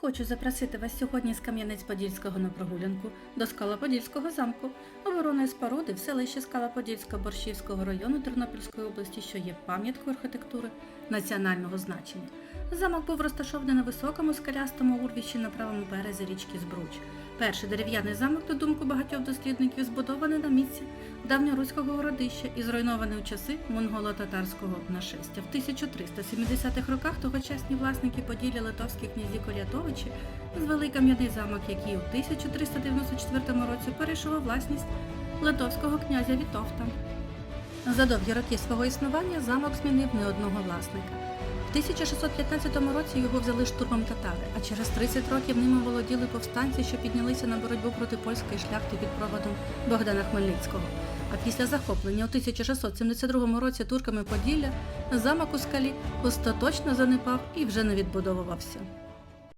Хочу запросити вас сьогодні з Кам'янець-Подільського на прогулянку до Скала-Подільського замку, оборонної споруди в селищі Скала-Подільська Борщівського району Тернопільської області, що є пам'яткою архітектури національного значення. Замок був розташований на високому скелястому урвищі на правому березі річки Збруч. Перший дерев'яний замок, на думку багатьох дослідників, збудований на місці давньоруського городища і зруйнований у часи монголо-татарського нашестя. В 1370-х роках тогочасні власники Поділля литовські князі Колятовичі звели кам'яний замок, який у 1394 році перейшов у власність литовського князя Вітовта. За довгі роки свого існування замок змінив не одного власника. В 1615 році його взяли штурмом татари, а через 30 років ними володіли повстанці, що піднялися на боротьбу проти польської шляхти під проводом Богдана Хмельницького. А після захоплення у 1672 році турками Поділля замок у скалі остаточно занепав і вже не відбудовувався.